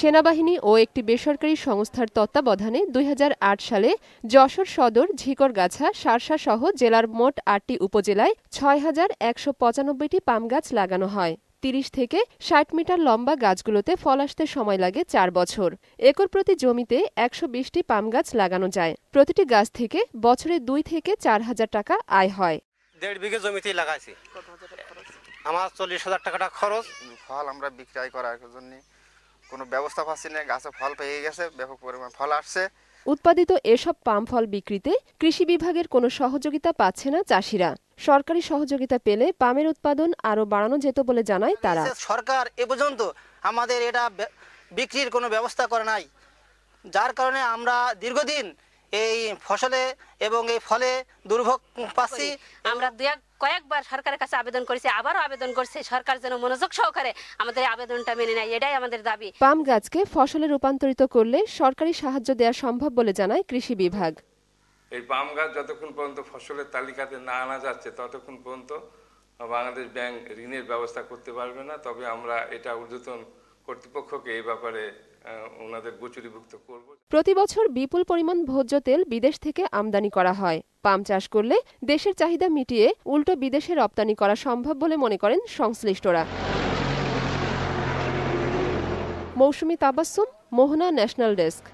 সেনাবাহিনী ও একটি বেসরকারি সংস্থার তত্ত্বাবধানে দুই হাজার আট সালে যশোর সদর ঝিকরগাছা সারসা সহ জেলার মোট আটটি উপজেলায় ছয় হাজার একশো পঁচানব্বইটি পাম গাছ লাগানো হয়। তিরিশ থেকে ষাট মিটার লম্বা গাছগুলোতে ফল আসতে সময় লাগে চার বছর। একর প্রতি জমিতে একশো বিশটি পাম গাছ লাগানো যায়। প্রতিটি গাছ থেকে বছরে দুই থেকে চার হাজার টাকা আয় হয়। দেড় বিঘে জমিতেই লাগাইছি। আমার চল্লিশ হাজার টাকাটা খরচ। ফল আমরা বিক্রয় করার জন্য কোনো ব্যবস্থা পাচ্ছি না গাছে ফল পেয়ে গেছে ব্যাপক পরিমাণ ফল আসছে। উৎপাদিত এসব পাম ফল বিক্রিতে কৃষি বিভাগের কোনো সহযোগিতা পাচ্ছে না চাষিরা। সরকারি সহযোগিতা পেলে পামের উৎপাদন আরও বাড়ানো যেত বলে জানায় তারা। সরকার এ পর্যন্ত আমাদের এটা বিক্রির কোনো ব্যবস্থা করে নাই। যার কারণে আমরা দীর্ঘদিন এই ফসলে এবং এই ফলে দুর্ভোগ পাচ্ছি। আমরা দু এক কয়েকবার সরকারের কাছে আবেদন করেছি আবারও আবেদন করছে সরকার যেন মনোযোগ সহকারে আমাদের আবেদনটা মেনে নেয় এটাই আমাদের দাবি। পাম গাছকে ফসলে রূপান্তরিত করলে সরকারি সাহায্য দেওয়া সম্ভব বলে জানায় কৃষি বিভাগ। এই পাম গাছ যতক্ষণ পর্যন্ত ফসলের তালিকাতে না আনা যাচ্ছে ততক্ষণ পর্যন্ত বাংলাদেশ ব্যাংক ঋণের ব্যবস্থা করতে পারবে না। তবে আমরা এটা ঊর্ধ্বতন কর্তৃপক্ষকে এই ব্যাপারে ওনাদের করব। প্রতি বছর বিপুল পরিমাণ ভোজ্য তেল বিদেশ থেকে আমদানি করা হয়। পাম চাষ করলে দেশের চাহিদা মিটিয়ে উল্টো বিদেশে রপ্তানি করা সম্ভব বলে মনে করেন সংশ্লিষ্টরা। Mousumi Tabassum Mohona national desk.